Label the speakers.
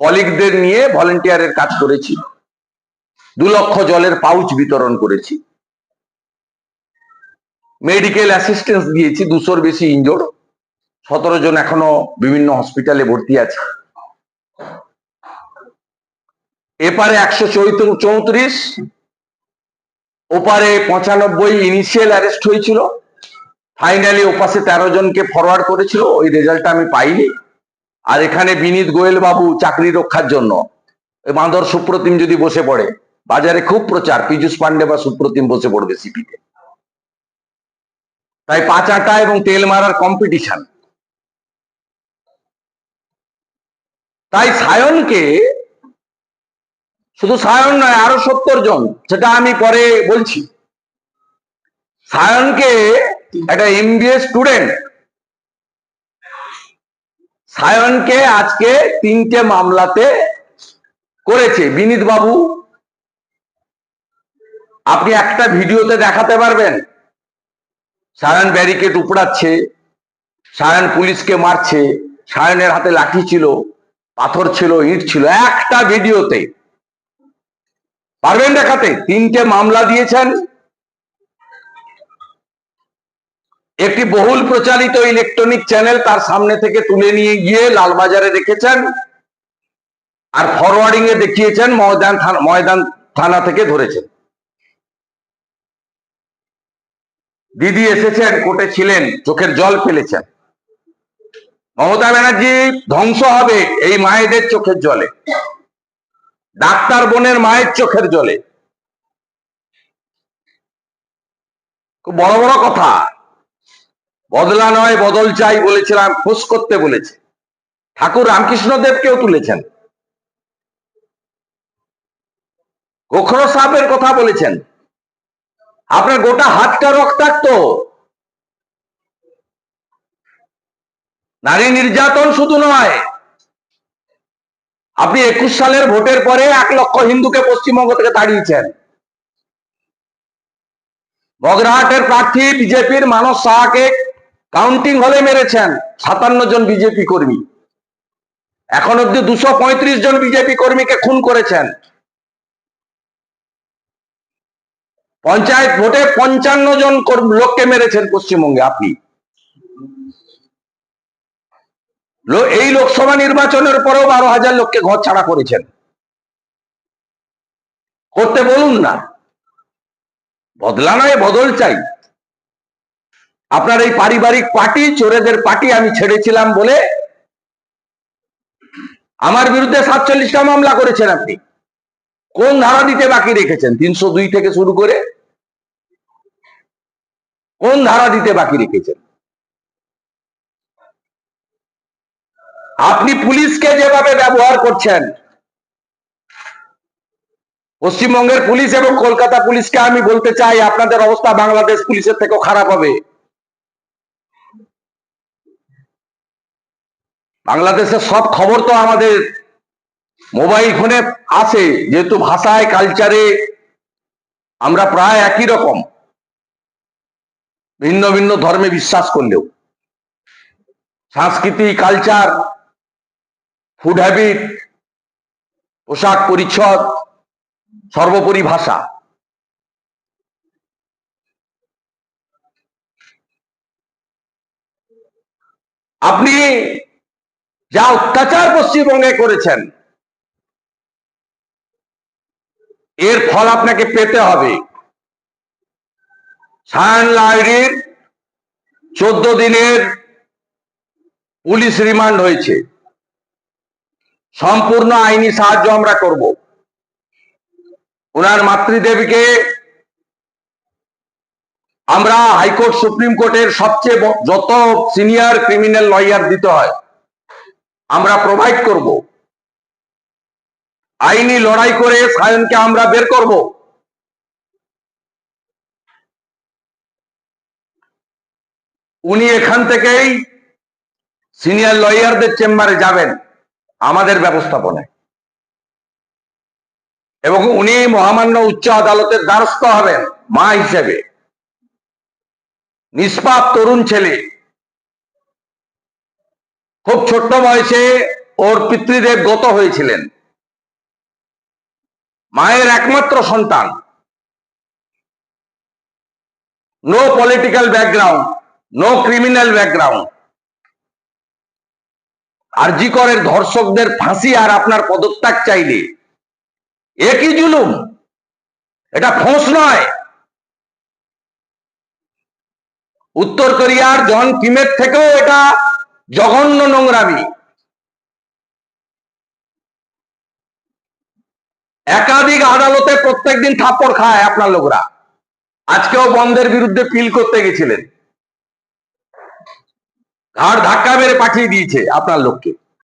Speaker 1: কলিগদের নিয়ে ভলেন্টিয়ারের কাজ করেছি। দু লক্ষ জলের পাউচ বিতরণ করেছি। মেডিকেল অ্যাসিস্ট্যান্স দিয়েছি, দুশোর বেশি ইনজোর সতেরো জন এখনও বিভিন্ন হসপিটালে ভর্তি আছে। এপারে একশো চৌত্রিশ, ওপারে পঁচানব্বই ইনিশিয়াল অ্যারেস্ট হয়েছিল। ফাইনালি ওপাশে তেরো জনকে ফরওয়ার্ড করেছিল, ওই রেজাল্টটা আমি পাইনি। আর এখানে বিনীত গোয়েল বাবু চাকরি রক্ষার জন্য। বাঁদর সুপ্রতিম যদি বসে পড়ে, বাজারে খুব প্রচার, পীযুষ পান্ডে বা সুপ্রতিম বসে পড়বে সিপিতে। তাই পাঁচাটা এবং তেল মারার কম্পিটিশন তাই সায়নকে, শুধু সায়ন নয়, আরও সত্তর জন, সেটা আমি পরে বলছি। সায়নকে একটা এমবিএ স্টুডেন্ট সায়নকে আজকে তিনটে মামলাতে করেছে। বিনীত বাবু, আপনি একটা ভিডিওতে দেখাতে পারবেন? সায়ন ব্যারিকেড উপড়াচ্ছে, সায়ন পুলিশকে মারছে, সায়নের হাতে লাঠি ছিল, পাথর ছিল, ইট ছিল, একটা ভিডিওতে। পারবেন দেখাতে? তিনটে মামলা দিয়েছেন একটি বহুল প্রচারিত ইলেকট্রনিক চ্যানেল তার সামনে থেকে তুলে নিয়ে গিয়ে লালবাজারে রেখেছেন আর ফরওয়ার্ডিং এ দেখিয়েছেন ময়দান ময়দান থানা থেকে ধরেছেন। দিদি এসেছেন, কোর্টে ছিলেন, চোখের জল ফেলেছেন। মমতা ব্যানার্জি, ধ্বংস হবে এই মায়েদের চোখের জলে। ডাক্তার বোনের মায়ের চোখের জলে। খুব বড় বড় কথা। বদলা নয়, বদল চাই বলেছিলাম, খোঁজ করতে বলেছে। ঠাকুর রামকৃষ্ণ দেবকেও তুলেছেন। গোখরো সাহেবের কথা বলেছেন। আপনার গোটা হাতটা রক্তাক্ত। নারী নির্যাতন শুধু নয়, আপনি একুশ সালের ভোটের পরে এক লক্ষ হিন্দুকে পশ্চিমবঙ্গ থেকে তাড়িয়েছেন। বগরাহাটের প্রার্থী বিজেপির মানস সাহাকে কাউন্টিং হলে মেরেছেন সাতান্ন জন বিজেপি কর্মী। এখন অব্দি দুশো জন বিজেপি কর্মীকে খুন করেছেন। পঞ্চায়েত ভোটে পঞ্চান্ন জন লোককে মেরেছেন পশ্চিমবঙ্গে। আপনি এই লোকসভা নির্বাচনের পরেও বারো হাজার লোককে ঘর ছাড়া করেছেন। করতে বলুন না। বদলা নয়, বদল চাই। আপনার এই পারিবারিক পার্টি, চোরেদের পার্টি আমি ছেড়েছিলাম বলে আমার বিরুদ্ধে সাতচল্লিশটা মামলা করেছেন আপনি। কোন ধারা দিতে বাকি রেখেছেন? তিনশো দুই থেকে শুরু করে কোন ধারা দিতে বাকি রেখেছেন? আপনি পুলিশকে যেভাবে ব্যবহার করছেন, পশ্চিমবঙ্গের পুলিশ এবং কলকাতা পুলিশকে আমি বলতে চাই, আপনাদের অবস্থা বাংলাদেশ পুলিশের থেকেও খারাপ হবে। বাংলাদেশের সব খবর তো আমাদের মোবাইল ফোনে আসে যেহেতু ভাষায় কালচারে আমরা প্রায় একই রকম। ভিন্ন ভিন্ন ধর্মে বিশ্বাস করলেও। সংস্কৃতি কালচার ফুড হ্যাবিট পোশাক পরিচ্ছদ, সর্বোপরি ভাষা। আপনি যা অত্যাচার পশ্চিমবঙ্গে করেছেন, এর ফল আপনাকে পেতে হবে। সায়ন লাহিড়ির চোদ্দ দিনের পুলিশ রিমান্ড হয়েছে। সম্পূর্ণ আইনি সাহায্য আমরা করব। ওনার মাতৃদেবীকে আমরা হাইকোর্ট, সুপ্রিম কোর্টের সবচেয়ে যত সিনিয়র ক্রিমিনাল লয়ার দিতে হয়, আমরা প্রোভাইড করব। আইনি লড়াই করে সায়নকে আমরা বের করব। উনি এখান থেকেই সিনিয়র লয়ারদের চেম্বারে যাবেন, আমাদের ব্যবস্থাপনায়। এবং উনি মহামান্য উচ্চ আদালতের দ্বারস্থ হবেন, মা হিসেবে। নিষ্পাপ তরুণ ছেলে। খুব ছোট্ট বয়সে ওর পিতৃদেব গত হয়েছিলেন। মায়ের একমাত্র সন্তান। No political background no criminal background RG করের ধর্ষকদের ফাঁসি আর আপনার পদত্যাগ চাইলে। একই জুলুম? এটা ফোঁস নয়। উত্তর কোরিয়ার জন কিমের থেকেও এটা জঘন্য নোংরামি। একাধিক আদালতে প্রত্যেকদিন থাপ্পড় খায় আপনার লোকরা। আজকেও বন্ধের বিরুদ্ধে ফিল করতে গেছিলেন। ঘাড় ধাক্কা মেরে পাঠিয়ে দিয়েছে আপনার লোককে।